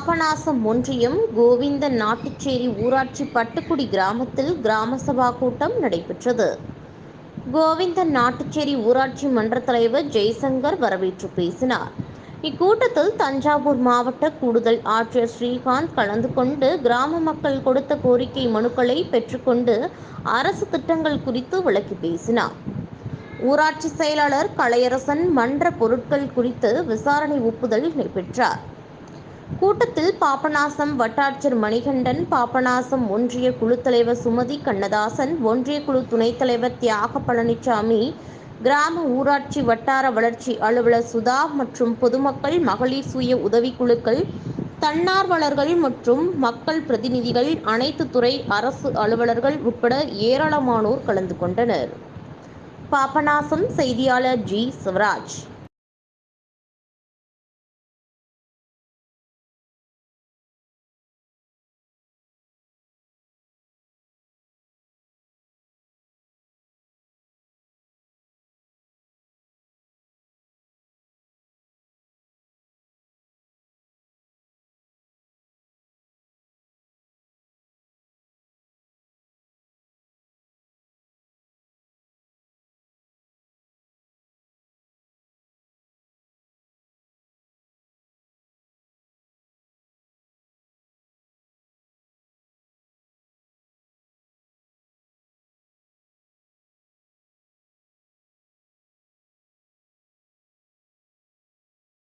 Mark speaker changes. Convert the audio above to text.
Speaker 1: பாபநாசம் ஒன்றியம் கோவிந்த நாட்டுச்சேரி ஊராட்சி பட்டுக்குடி கிராமத்தில் கிராம சபா கூட்டம் நடைபெற்றது. கோவிந்த நாட்டுச்சேரி ஊராட்சி மன்ற தலைவர் ஜெய்சங்கர் வரவேற்று பேசினார். இக்கூட்டத்தில் தஞ்சாவூர் மாவட்ட கூடுதல் ஆட்சியர் ஸ்ரீகாந்த் கலந்து கொண்டு கிராம மக்கள் கொடுத்த கோரிக்கை மனுக்களை பெற்றுக்கொண்டு அரசு திட்டங்கள் குறித்து விளக்கி பேசினார். ஊராட்சி செயலாளர் கலையரசன் மன்ற பொருட்கள் குறித்து விசாரணை ஒப்புதல் பெற்றார். கூட்டத்தில் பாபநாசம் வட்டாட்சியர் மணிகண்டன் பாபநாசம் ஒன்றிய குழு தலைவர் சுமதி கண்ணதாசன் ஒன்றிய குழு துணைத் தலைவர் தியாக பழனிசாமி கிராம ஊராட்சி வட்டார வளர்ச்சி அலுவலர் சுதா மற்றும் பொதுமக்கள் மகளிர் சுய உதவிக்குழுக்கள் தன்னார்வலர்கள் மற்றும் மக்கள் பிரதிநிதிகள் அனைத்து துறை அரசு அலுவலர்கள் உட்பட ஏராளமானோர் கலந்து கொண்டனர். பாபநாசம் செய்தியாளர் ஜி. சிவராஜ்.